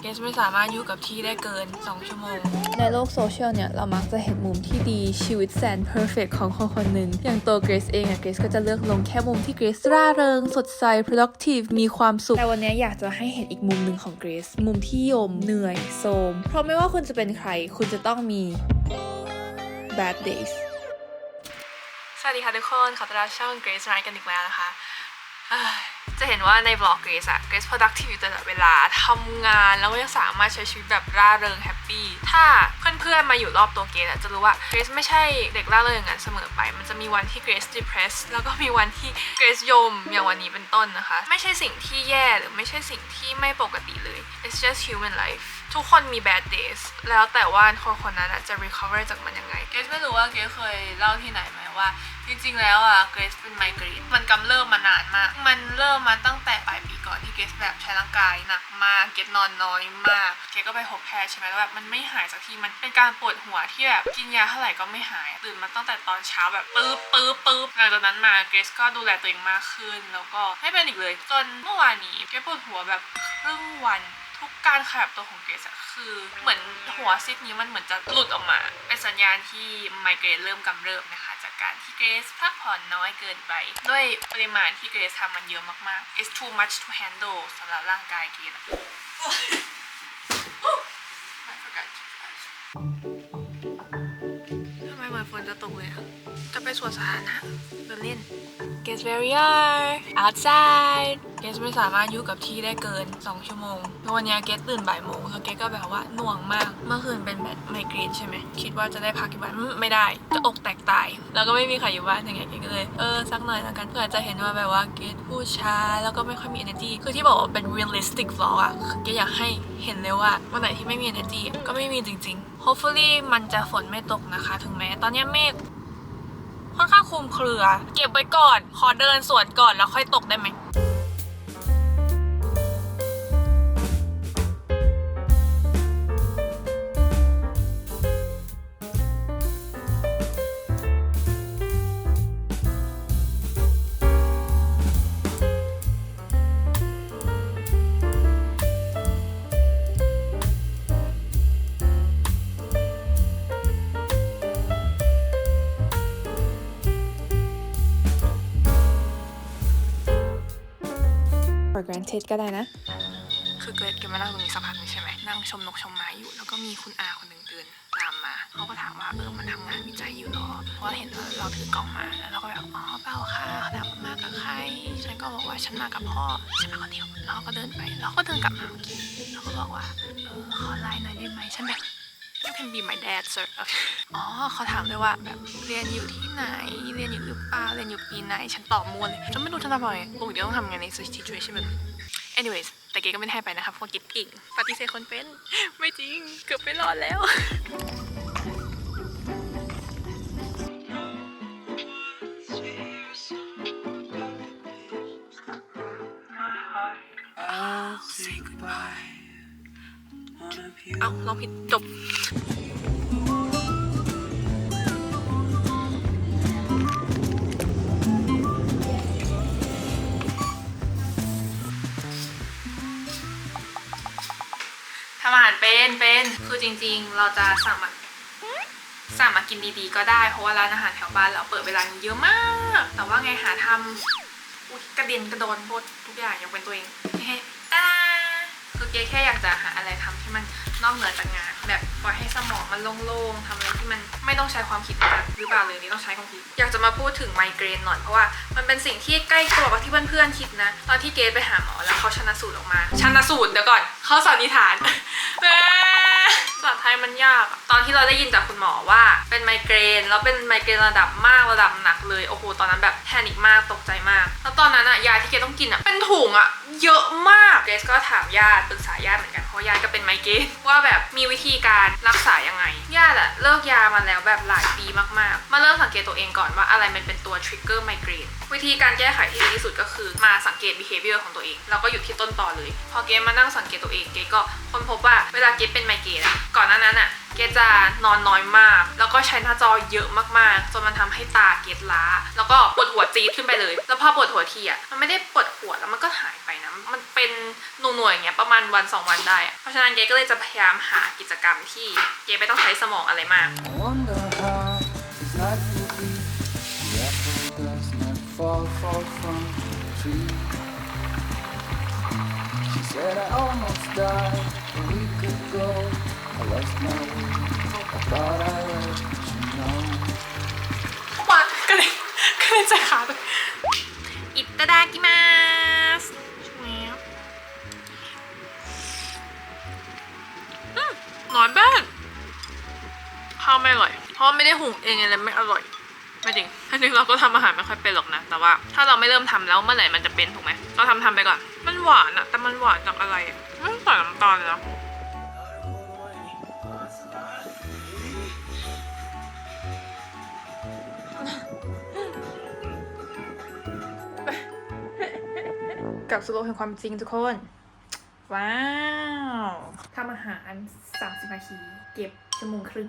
เกสไม่สามารถอยู่กับที่ได้เกิน 2 ชั่วโมง ในโลกโซเชียลเนี่ย เรามักจะเห็นมุมที่ดีชีวิตแสนเพอร์เฟกของคนคนหนึ่งอย่างตัวเกรซเองอะเกรซก็จะเลือกลงแค่มุมที่เกรซร่าเริง สดใส productive มีความสุข แต่วันนี้อยากจะให้เห็นอีกมุมหนึ่งของเกรซมุมที่ยมเหนื่อยโทรมเพราะไม่ว่าคุณจะเป็นใคร คุณจะต้องมี bad days สวัสดีค่ะทุกคน ขอต้อนรับช่อง Grace Night กันอีกแล้วนะคะเอ้ย จะเห็นว่าในบล็อกเกรซอะเกรซ productive อยู่ตลอดเวลาทำงานแล้วก็ยังสามารถใช้ชีวิตแบบร่าเริงแฮปปี้ถ้าเพื่อนๆมาอยู่รอบตัวเกรซจะรู้ว่าเกรซไม่ใช่เด็กร่าเริงอย่างนั้นเสมอไป มันจะมีวันที่เกรซ depressed แล้วก็มีวันที่เกรซยมอย่างวันนี้เป็นต้นนะคะ ไม่ใช่สิ่งที่แย่หรือไม่ใช่สิ่งที่ไม่ปกติเลย it's just human life ทุกคนมี bad days แล้วแต่ว่าคนคนนั้นอะจะ recover จากมันยังไง เกรซไม่รู้ว่าเกรซเคยเล่าที่ไหนไหมว่า จริงๆ แล้วอะเกรซเป็นไมเกรนมันกำเริบมานานมาก มันเริ่มมาตั้งแต่ปลายปีก่อนที่เกรซแบบใช้ร่างกายหนักมาก เกรซนอนน้อยมาก เกรซก็ไปพบแพทย์ใช่ไหมแล้วแบบมันไม่หายสักที มันเป็นการปวดหัวที่แบบกินยาเท่าไหร่ก็ไม่หาย ตื่นมาตั้งแต่ตอนเช้าแบบปึ๊บปึ๊บปึ๊บหลังจากนั้นมาเกรซก็ดูแลตัวเองมากขึ้น แล้วก็ไม่เป็นอีกเลย จนเมื่อวานนี้เกรซปวดหัวแบบครึ่งวัน ทุกการขยับตัวของเกรซอะคือเหมือนหัวซิปนี้มันเหมือนจะหลุดออกมา เป็นสัญญาณที่ไมเกรนเริ่มกำเริบนะคะ จากการที่เกรซพักผ่อนน้อยเกินไป ด้วยปริมาณที่เกรซทำมันเยอะมากๆ it's too much to handle สำหรับร่างกายเกรซ สวนสาธารณะเดินเล่น Guess where we are outside เกสไม่สามารถอยู่กับที่ได้เกิน 2 ชั่วโมง วันนี้เกสตื่นบ่ายโมงแล้วเกสก็แบบว่าหน่วงมาก เมื่อคืนเป็นแบบไมเกรนใช่ไหม คิดว่าจะได้พักที่บ้านไม่ได้ จะอกแตกตาย แล้วก็ไม่มีใครอยู่บ้านยังไงเกสก็เลย เออ สักหน่อยแล้วกัน เพื่อจะเห็นว่าแบบว่าเกสพูดช้า แล้วก็ไม่ค่อยมี energy คือที่บอกว่าเป็น realistic vlog อะคือเกสอยากให้เห็นเลยว่าวันไหนที่ไม่มี energy ก็ไม่มีจริง ๆ hopefully มันจะฝนไม่ตกนะคะ ถึงแม้ตอนนี้เมฆ ค่อนข้างคลุมเครือ เก็บไว้ก่อน ขอเดินสวนก่อนแล้วค่อยตกได้ไหม for granted ก็ได้นะ คือเกิดเกดมานั่งตรงนี้สักพักหนึงใช่ไหมนั่งชมนกชมไม้อยู่ แล้วก็มีคุณอาคนหนึ่งเดินตามมาเขาก็ถามว่าเออมันทำงานวิจัยอยู่เหรอเพราะว่าเห็นว่าเราถือกล่องมาแล้วเราก็แบบอ๋อเปล่าค่ะถามว่ามากับใคร ฉันก็บอกว่าฉันมากับพ่อฉันมาคนเดียวแล้วเราก็เดินไปแล้วก็เดินกลับมาเมื่อกี้แล้วก็บอกว่าเออขอไลน์หน่อยได้ไหมฉันแบบ You can be my dad sir อ๋อเขาถามด้วยว่าแบบเรียนอยู่ที่ไหน เรียนอยู่หรือเปล่าเรียนอยู่ปีไหน ฉันตอบมัวเลย ฉันไม่รู้ฉันทำไงปกติต้องทำไงใน situation แบบ anyways แต่เกดก็ไม่ได้ให้ไปนะคะเพราะกิ๊ก่ง ปฏิเสธคนเป็น ไม่จริง เกือบไปรอดแล้ว เอาลองผิดจบทำอาหารเป็นเป็นคือจริง ๆ เราจะสั่งมาสั่งมากินดีๆ ก็ได้ เพราะว่าร้านอาหารแถวบ้านเราเปิดเวลาเยอะมาก แต่ว่าไงหาทำอุ๊ยกระเด็นกระโดนหมดทุกอย่างยกเป็นตัวเองเฮ้ตาคือเก๊แค่อยากจะหาอะไรทำที่มัน นอกเหนือจากงาน แบบปล่อยให้สมองมันโล่งๆทำอะไรที่มันไม่ต้องใช้ความคิดมากหรือเปล่าเลยนี่ต้องใช้ความคิด อยากจะมาพูดถึงไมเกรนหน่อยเพราะว่ามันเป็นสิ่งที่ใกล้ตัวกับที่เพื่อนๆคิดนะ ตอนที่เกรไปหาหมอแล้วเขาชนะสูตรออกมาชนะสูตรเดี๋ยวก่อนเขาสันนิษฐานแม่ภาษาไทยมันยากอะตอนที่เราได้ยินจากคุณหมอว่าเป็นไมเกรนแล้วเป็นไมเกรนระดับมากระดับหนักเลย โอ้โห ตอนนั้นแบบแพนิคมากตกใจมาก แล้วตอนนั้นอะยาที่เกต้องกินอะเป็นถุงอะ เยอะมากเกรก็ถามญาติปรึกษาญาติเหมือนกันเพราะญาติก็เป็นไมเกรนว่าแบบมีวิธีการรักษายังไงญาติอะเลิกยามาแล้วแบบหลายปีมากๆ มาเริ่มสังเกตตัวเองก่อนว่าอะไรมันเป็นตัวทริกเกอร์ไมเกรนวิธีการแก้ไขที่ดีที่สุดก็คือมาสังเกต behavior ของตัวเองแล้วก็อยู่ที่ต้นตอเลย พอเกมมานั่งสังเกตตัวเองเกก็ค้นพบว่าเวลาเกมเป็นไมเกรนอะก่อนหน้านั้นอะเกจะนอนน้อยมาก แล้วก็ใช้หน้าจอเยอะมากๆ จนมันทำให้ตาเกตล้า แล้วก็ปวดหัวจี๊ดขึ้นไปเลย แล้วพอปวดหัวทีอะมันไม่ได้ปวดหัวแล้วมัน หายไปนะมันเป็นหน่วยๆอย่างเงี้ยประมาณวันสองวันได้อะเพราะฉะนั้นเกก็เลยจะพยายามหากิจกรรมที่เกไม่ต้องใช้สมองอะไรมาก I wonder how this life will be. The apple does not fall, fall from the tree. She said I almost died a week ago. I lost my way. I thought I let you know. ว่าก็เลยก็เลยใจขาดอิตาดากิมา น้อยแป้งข้าวไม่อร่อย เพราะไม่ได้หุงเองอะไรไม่อร่อย ไม่จริงอันนี้เราก็ทำอาหารไม่ค่อยเป็นหรอกนะ แต่ว่าถ้าเราไม่เริ่มทำแล้วเมื่อไหร่มันจะเป็นถูกไหมเราทำทำไปก่อน มันหวานอะแต่มันหวานจากอะไรอะไม่ใส่น้ำตาลเลยนะกับสโลแห่งความจริงทุกคน ว้าวทำอาหาร 30นาที เก็บชั่วโมงครึ่ง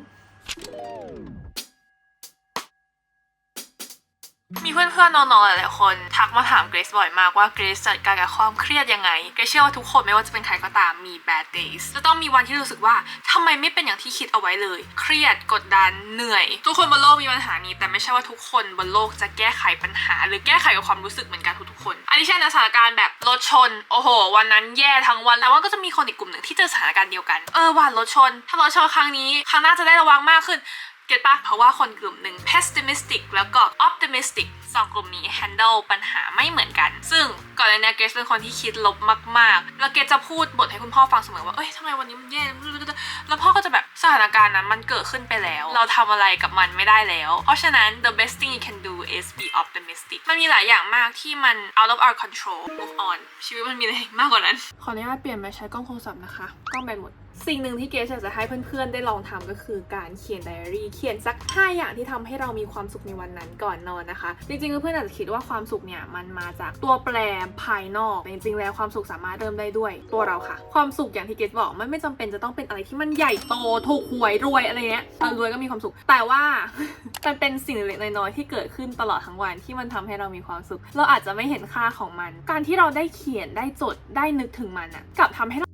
มีเพื่อนๆ น้องๆ หลายๆ คนทักมาถามเกรซบ่อยมากว่าเกรซจัดการกับความเครียดยังไง เกรซเชื่อว่าทุกคนไม่ว่าจะเป็นใครก็ตามมี bad days จะต้องมีวันที่รู้สึกว่าทำไมไม่เป็นอย่างที่คิดเอาไว้เลย เครียดกดดันเหนื่อย ทุกคนบนโลกมีปัญหานี้ แต่ไม่ใช่ว่าทุกคนบนโลกจะแก้ไขปัญหา หรือแก้ไขกับความรู้สึกเหมือนกันทุกๆ คน อันนี้ใช่นสถานการณ์แบบรถชน โอ้โห วันนั้นแย่ทั้งวันแต่ว่าก็จะมีคนอีกกลุ่มหนึ่งที่เจอสถานการณ์เดียวกัน เออว่ารถชน ถ้ารถชนครั้งนี้ ครั้งหน้าจะได้ระวังมากขึ้น เก็ตปะเพราะว่าคนกลุ่มหนึ่ง pessimistic แล้วก็ optimistic สองกลุ่มนี้ handle ปัญหาไม่เหมือนกัน ซึ่งก่อนหน้านี้เกรซเป็นคนที่คิดลบมากๆ แล้วเกรซจะพูดบทให้คุณพ่อฟังเสมอว่า เอ้ยทำไมวันนี้มันแย่ แล้วพ่อก็จะแบบสถานการณ์นั้นมันเกิดขึ้นไปแล้ว เราทำอะไรกับมันไม่ได้แล้ว เพราะฉะนั้น the best thing you can do is be optimistic มันมีหลายอย่างมากที่มัน out of our control move on ชีวิตมันมีอะไรมากกว่านั้น ขออนุญาตเปลี่ยนมาใช้กล้องโทรศัพท์นะคะ กล้องแบนหมด สิ่งหนึ่งที่เกสอยากจะให้เพื่อนๆ ได้ลองทำก็คือการเขียนไดอารี่ เขียนสัก 5 อย่างที่ทำให้เรามีความสุขในวันนั้นก่อนนอนนะคะ จริงๆเพื่อนๆอาจจะคิดว่าความสุขเนี่ยมันมาจากตัวแปรภายนอกแต่จริงๆแล้วความสุขสามารถเริ่มได้ด้วยตัวเราค่ะ ความสุขอย่างที่เกสบอกมันไม่จำเป็นจะต้องเป็นอะไรที่มันใหญ่โตถูกหวยรวยอะไรเงี้ยเออรวยก็มีความสุข แต่ว่ามันเป็นสิ่งเล็กๆน้อยๆที่เกิดขึ้นตลอดทั้งวันที่มันทำให้เรามีความสุข เราอาจจะไม่เห็นค่าของมัน การที่เราได้เขียนได้จดได้นึกถึงมันอะกลับทำให้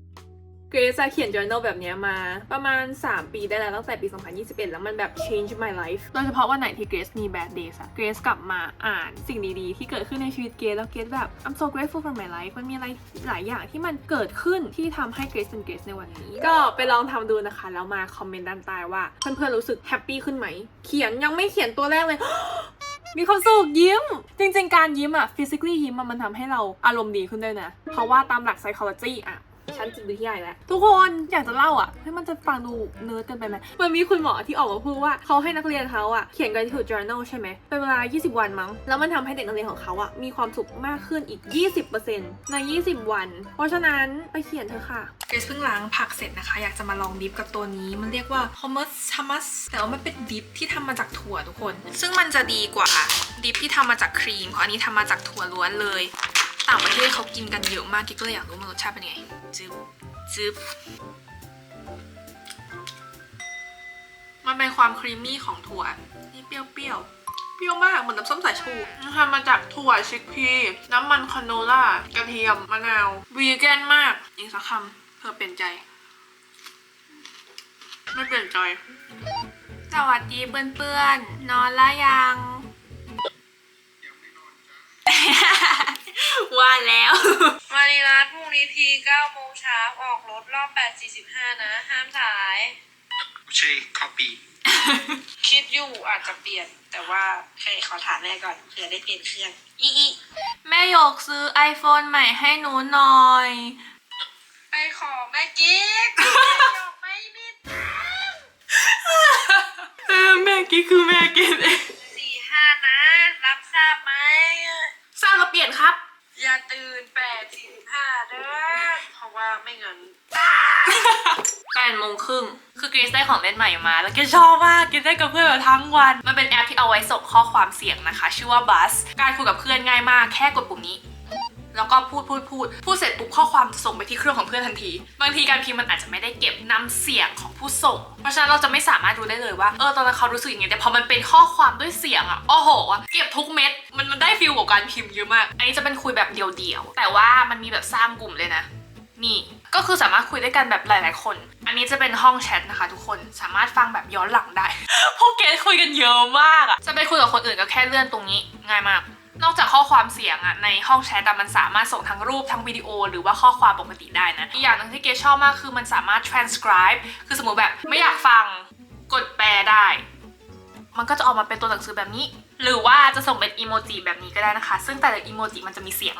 เกรซเขียน journal แบบนี้มาประมาณ 3 ปีได้แล้วตั้งแต่ปี 2021 แล้วมันแบบ change my life โดยเฉพาะวันไหนที่เกรซมี bad days อะเกรซกลับมาอ่านสิ่งดีๆ ที่เกิดขึ้นในชีวิตเกรซแล้วเกรซแบบ I'm so grateful for my life มันมีอะไรหลายอย่างที่มันเกิดขึ้นที่ทำให้เกรซเป็นเกรซในวันนี้ ก็ไปลองทำดูนะคะ แล้วมาคอมเมนต์ด้านใต้ว่าเพื่อนๆรู้สึกแฮปปี้ขึ้นไหม เขียนยังไม่เขียนตัวแรกเลยมีความสุขยิ้ม จริง ๆ การยิ้มอะ physically ยิ้มอะมันทำให้เราอารมณ์ดีขึ้นด้วยนะ เพราะว่าตามหลัก psychology อะ ฉันจิตวิทยาอีกแล้วทุกคนอยากจะเล่าอะเฮ้ยมันจะฟังดูเนิร์ดเกันไปไหมมันมีคุณหมอที่ออกมาพูดว่าเขาให้นักเรียนเขาอะเขียน gratitude journal ใช่ไหมเป็นเวลา 20 วันมั้ง แล้วมันทำให้เด็กนักเรียนของเขาอะมีความสุขมากขึ้นอีก 20%ใน 20 วัน เพราะฉะนั้นไปเขียนเถอะค่ะเกรซเพิ่งล้างผักเสร็จนะคะ อยากจะมาลองดิฟกับตัวนี้มันเรียกว่า hummus hummus แต่ว่ามันเป็นดิฟที่ทำมาจากถั่วทุกคน ซึ่งมันจะดีกว่าดิฟที่ทำมาจากครีมเพราะอันนี้ทำมาจากถั่วล้วนเลย ต่างประเทศเขากินกันเยอะมากกิ๊กก็เลยอยากรู้มันรสชาติเป็นไงจึ๊บจึ๊บมันเป็นความครีมมี่ของถั่วนี่เปรี้ยวๆเปรี้ยวมากเหมือนน้ำส้มสายชูทำมาจากถั่วชิคพีน้ำมันคาโนล่ากระเทียมมะนาววีแกนมากอีกสักคำเพื่อเปลี่ยนใจ ไม่เปลี่ยนใจสวัสดีเพื่อนๆนอนละยัง ว่าแล้ว มารีรัตพรุ่งนี้ที9โมงเช้าออกรถรอบ8 45นะ ห้ามถ่ายช่วย copy คิดอยู่อาจจะเปลี่ยน แต่ว่าให้ขอถามแม่ก่อนเผื่อได้เปลี่ยนเครื่อง อีอีแม่หยกซื้อ iPhone ใหม่ให้หนูหน่อย ไปขอแม่กิ๊กแม่หยกไม่มีตังค์เออแม่กี้คือแม่กินเองสี่ห้านะ รับทราบไหมสร้างเราเปลี่ยนครับ อย่าตื่น8 45เด้อเพราะว่าไม่งั้นแปดโมงครึ่ง คือกรซได้ของเล่นใหม่มา แล้วกรซชอบมากกรซได้กับเพื่อนแบบทั้งวัน มันเป็นแอปที่เอาไว้ส่งข้อความเสียงนะคะ ชื่อว่า Buzz การคุยกับเพื่อนง่ายมาก แค่กดปุ่มนี้ แล้วก็พูดพูดพูดพูดเสร็จปุ๊บข้อความจะส่งไปที่เครื่องของเพื่อนทันที บางทีการพิมพ์มันอาจจะไม่ได้เก็บน้ำเสียงของผู้ส่ง เพราะฉะนั้นเราจะไม่สามารถรู้ได้เลยว่าเออตอนนั้นเขารู้สึกยังไงแต่พอมันเป็นข้อความด้วยเสียงอะโอ้โหอะเก็บทุกเม็ดมันมันได้ฟิลกว่าการพิมพ์เยอะมาก อันนี้จะเป็นคุยแบบเดียวๆแต่ว่ามันมีแบบสร้างกลุ่มเลยนะ นี่ก็คือสามารถคุยได้กันแบบหลาย ๆ คน อันนี้จะเป็นห้องแชทนะคะ ทุกคน สามารถฟังแบบย้อนหลังได้ พวกเกสคุยกันเยอะมากอะจะไปคุยกับคนอื่นก็แค่เลื่อนตรงนี้ง่ายมาก นอกจากข้อความเสียงอะในห้องแชทอะมันสามารถส่งทั้งรูปทั้งวิดีโอ หรือว่าข้อความปกติได้นะอีกอย่างหนึงที่เกชอบมากคือมันสามารถ transcribe คือสมมติแบบไม่อยากฟังกดแปลได้ มันก็จะออกมาเป็นตัวหนังสือแบบนี้ หรือว่าจะส่งเป็นอีโมจิแบบนี้ก็ได้นะคะ ซึ่งแต่ละอีโมจิมันจะมีเสียง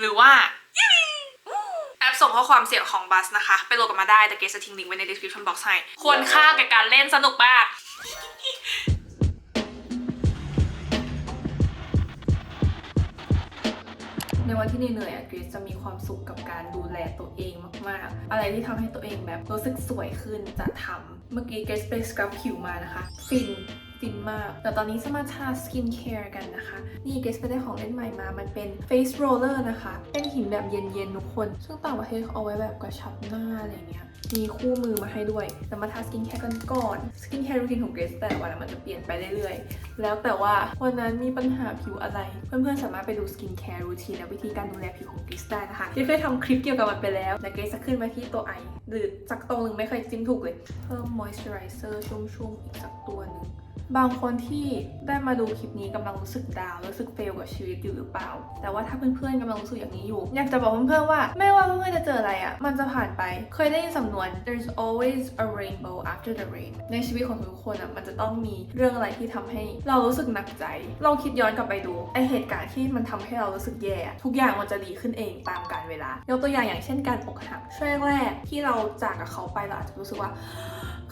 หรือว่า แอปส่งข้อความเสียงของบัสนะคะ ไปโหลดกันมาได้แต่เกสจะทิ้งลิงก์ไว้ใน description box ให้ควรค่าแก่การเล่นสนุกมาก ในวันที่เหนื่อยๆอะเกรซจะมีความสุขกับการดูแลตัวเองมากๆ อะไรที่ทำให้ตัวเองแบบรู้สึกสวยขึ้นจะทำเมื่อกี้เกรซไปสครับผิวมานะคะ ฟิน ฟินมาก แต่ตอนนี้จะมาทาสกินแคร์กันนะคะ นี่เกรซไปได้ของเล่นใหม่มา มันเป็น Face Roller นะคะ เป็นหินแบบเย็นๆทุกคน ซึ่งต่างประเทศเขาเอาไว้แบบกระชับหน้าอะไรเงี้ย มีคู่มือมาให้ด้วยแต่มาทาสกินแคร์กันก่อน สกินแคร์รูทีนของเกรซแต่วันอะมันจะเปลี่ยนไปเรื่อยๆ แล้วแต่ว่าวันนั้นมีปัญหาผิวอะไร เพื่อนๆสามารถไปดูสกินแคร์รูทีนและวิธีการดูแลผิวของเกรซได้นะคะที่เคยทำคลิปเกี่ยวกับมันไปแล้วและเกรซจะขึ้นมาที่ตัวไอหรือสักตรงหนึ่งไม่เคยจิ้มถูกเลย เพิ่มมอยส์เจอไรเซอร์ชุ่มๆอีกสักตัวหนึ่ง บางคนที่ได้มาดูคลิปนี้กำลังรู้สึกดาวรู้สึกเฟลกับชีวิตอยู่หรือเปล่า แต่ว่าถ้าเพื่อนๆกำลังรู้สึกอย่างนี้อยู่ อยากจะบอกเพื่อนๆว่า ไม่ว่าเพื่อนๆจะเจออะไรอะ่ะ มันจะผ่านไป เคยได้ยินสำนวน there's always a rainbow after the rain ในชีวิตของทุกคนอะ่ะ มันจะต้องมีเรื่องอะไรที่ทำให้เรารู้สึกหนักใจ ลองคิดย้อนกลับไปดูไอเหตุการณ์ที่มันทำให้เรารู้สึกแย่ ทุกอย่างมันจะดีขึ้นเองตามกาลเวลายกตัวอย่างอย่างเช่นการอกหักช่วงแรกที่เราจากกับเขาไปเราอาจจะรู้สึกว่า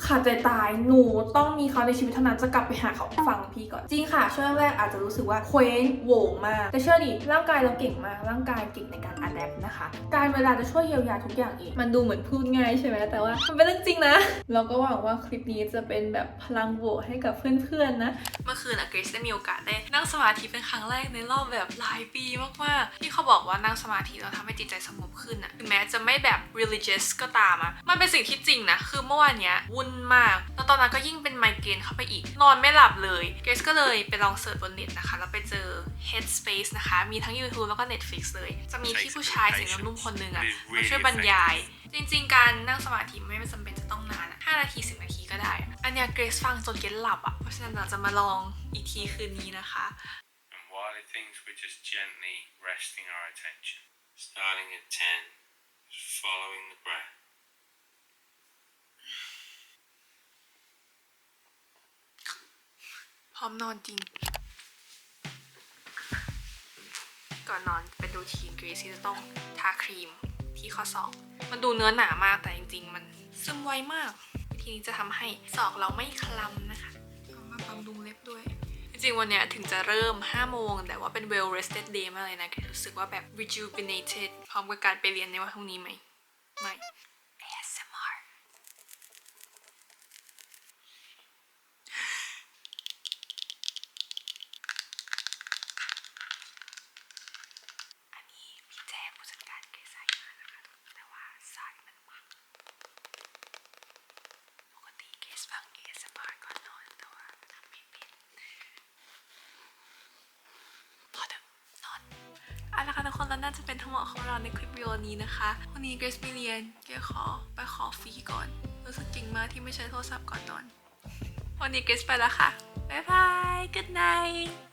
ขาดใจตายหนูต้องมีเขาในชีวิตเท่านั้นจะกลับไปหาเขาฟังพี่ก่อน จริงค่ะช่วงแรกอาจจะรู้สึกว่าเคว้งโหวงมาก แต่เชื่อดิร่างกายเราเก่งมาก ร่างกายเก่งในการอัดแอปนะคะ การเวลาจะช่วยเยียวยาทุกอย่างเอง มันดูเหมือนพูดง่ายใช่ไหมแต่ว่ามันเป็นเรื่องจริงนะ เราก็หวังว่าคลิปนี้จะเป็นแบบพลังบวกให้กับเพื่อนๆนะ เมื่อคืนอะเกรซได้มีโอกาสได้นั่งสมาธิเป็นครั้งแรกในรอบแบบหลายปีมากๆ ที่เขาบอกว่านั่งสมาธิเราทำให้จิตใจสงบขึ้นอะถึงแม้จะไม่แบบ religious ก็ตามอะมันเป็นสิ่งที่จริงนะ คือเมื่อวานเนี้ยวุ่นมาก แล้วตอนนั้นก็ยิ่งเป็นไมเกรนเข้าไปอีก นอนไม่หลับเลยเกรซก็เลยไปลองเสิร์ชบนเน็ตนะคะ แล้วไปเจอ Headspace นะคะ มีทั้ง YouTube แล้วก็ Netflix เลย จะมีพี่ผู้ชายเสียงนุ่มๆคนหนึงอะมาช่วยบรรยาย จริง ๆ การนั่งสมาธิไม่จำเป็นจะต้องนานอะ5นาที 10 นาทีก็ได้อะอันเนี้ยเกรซฟังจนเกรซหลับอะเพราะฉะนั้นเราจะมาลองอีกทีคืนนี้นะคะ And while it thinks we're just gently resting our attention, starting at 10, just following the breath. ร้อมนอนจริง ก่อนนอนเป็นรูทีนเกรซี่จะต้องทาครีมที่ข้อศอก มันดูเนื้อหนามากแต่จริง ๆ มันซึมไวมาก วิธีนี้จะทำให้ศอกเราไม่คล้ำนะคะเอามาบำรุงเล็บด้วย จริงๆ วันเนี้ยถึงจะเริ่ม 5 โมง แต่ว่าเป็น well rested day มากเลยนะรู้สึกว่าแบบ rejuvenated พร้อมกับการไปเรียนในวันพรุ่งนี้ไหมไม่ ASMR อันนี้พี่แจ้งผู้จัดการเกรซใส่มานะคะ แต่ว่าสายมันมากปกติเกรซฟัง ASMR ก่อนนอนแต่ว่าทำไม่เป็นพอเถอะนอนเอา ละค่ะทุกคนแล้วน่าจะเป็นทั้งหมดของเราในคลิปวิดีโอนี้นะคะ วันนี้เกรซไม่เรียนเกรซขอไปขอฟรีก่อน รู้สึกจริงมากที่ไม่ใช้โทรศัพท์ก่อนนอน วันนี้เกรซไปแล้วค่ะ บ๊ายบาย good night